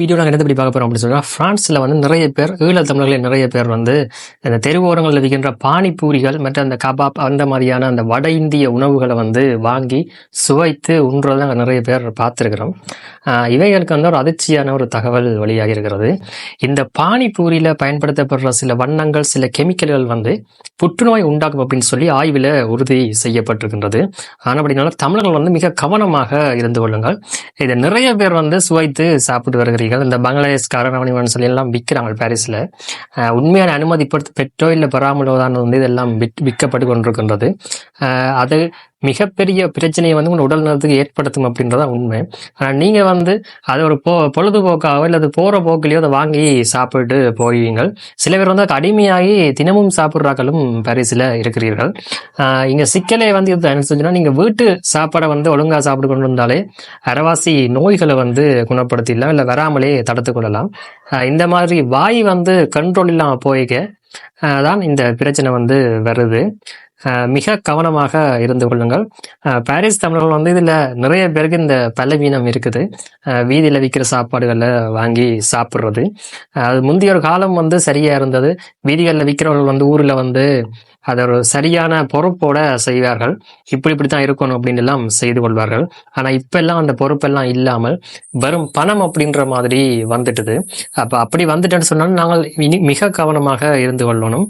Video நாங்கள் என்ன பற்றி பார்க்க போகிறோம் அப்படின்னு சொன்னால் ஃப்ரான்ஸில் வந்து நிறைய பேர் ஈழத் தமிழர்கள் நிறைய பேர் வந்து இந்த தெருவோரங்களில் விற்கின்ற பானிபூரிகள் மற்றும் அந்த கபாப் அந்த மாதிரியான அந்த வட இந்திய உணவுகளை வந்து வாங்கி சுவைத்து உண்றதை நாங்கள் நிறைய பேர் பார்த்துருக்குறோம். இவைகளுக்கு வந்து ஒரு அதிர்ச்சியான ஒரு தகவல் வழியாக இருக்கிறது. இந்த பானிபூரியில் பயன்படுத்தப்படுற சில வண்ணங்கள் சில கெமிக்கல்கள் வந்து புற்றுநோய் உண்டாக்கும் அப்படின்னு சொல்லி ஆய்வில் உறுதி செய்யப்பட்டிருக்கின்றது. ஆனால் அப்படினால தமிழர்கள் வந்து மிக கவனமாக இருந்து கொள்ளுங்கள். இதை நிறைய பேர் வந்து சுவைத்து சாப்பிட்டு வருகிறீர்கள். இந்த பங்களாதேஷ்காரன் அவனிவன் சொல்லி எல்லாம் விற்கிறாங்க பாரிஸில். உண்மையான அனுமதி பெற்றோ இல்லை பெறாமலோ தான் வந்து இதெல்லாம் விற்- விற்கப்பட்டு கொண்டிருக்கின்றது. அது மிகப்பெரிய பிரச்சனையை வந்து உங்கள் உடல் நலத்துக்கு ஏற்படுத்தும் அப்படின்றதா உண்மை. ஆனால் நீங்கள் வந்து அதை ஒரு போ பொழுதுபோக்காகவோ இல்லை அது போகிற போக்கிலையோ அதை வாங்கி சாப்பிட்டு போவீங்கள். சில பேர் வந்து அதுக்கு அடிமையாகி தினமும் சாப்பிட்றாக்களும் பரிசில் இருக்கிறீர்கள். ஆஹ் இங்க சிக்கலே வந்து இது என்ன செஞ்சுன்னா நீங்க வீட்டு சாப்பாடை வந்து ஒழுங்கா சாப்பிட்டு கொண்டு வந்தாலே அரவாசி நோய்களை வந்து குணப்படுத்திடலாம் இல்லை வராமலே தடுத்து கொள்ளலாம். ஆஹ் இந்த மாதிரி வாய் வந்து கண்ட்ரோல் இல்லாமல் போய்க்க ஆஹ் தான் இந்த பிரச்சனை வந்து வருது. மிக கவனமாக இருந்து கொள்ளுங்கள். ஆஹ் பாரிஸ் தமிழர்கள் வந்து இதில் நிறைய பேருக்கு இந்த பலவீனம் இருக்குது. ஆஹ் வீதியில் விற்கிற சாப்பாடுகளை வாங்கி சாப்பிட்றது. அது முந்தைய ஒரு காலம் வந்து சரியா இருந்தது. வீதிகளில் விற்கிறவர்கள் வந்து ஊரில் வந்து அதை ஒரு சரியான பொறுப்போட செய்வார்கள். இப்படி இப்படி தான் இருக்கணும் அப்படின்னு எல்லாம் செய்து கொள்வார்கள். ஆனா இப்ப எல்லாம் அந்த பொறுப்பெல்லாம் இல்லாமல் வெறும் பணம் அப்படின்ற மாதிரி வந்துட்டுது. அப்ப அப்படி வந்துட்டேன்னு சொன்னாலும் நாங்கள் இனி மிக கவனமாக இருந்து கொள்ளணும்.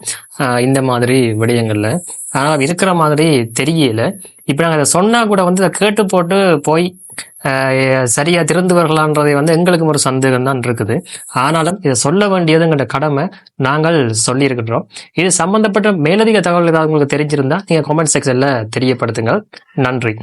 இந்த மாதிரி விடயங்கள்ல. ஆனால் இருக்கிற மாதிரி தெரியல. இப்போ நாங்கள் அதை சொன்னால் கூட வந்து அதை கேட்டு போட்டு போய் சரியாக சரியா வந்து எங்களுக்கும் ஒரு சந்தேகம் தான் இருக்குது. ஆனாலும் இதை சொல்ல வேண்டியது எங்களோட கடமை நாங்கள் சொல்லியிருக்கின்றோம். இது சம்பந்தப்பட்ட மேலதிக தகவல் ஏதாவது உங்களுக்கு தெரிஞ்சிருந்தா நீங்கள் கமெண்ட் செக்ஷனில் தெரியப்படுத்துங்கள். நன்றி.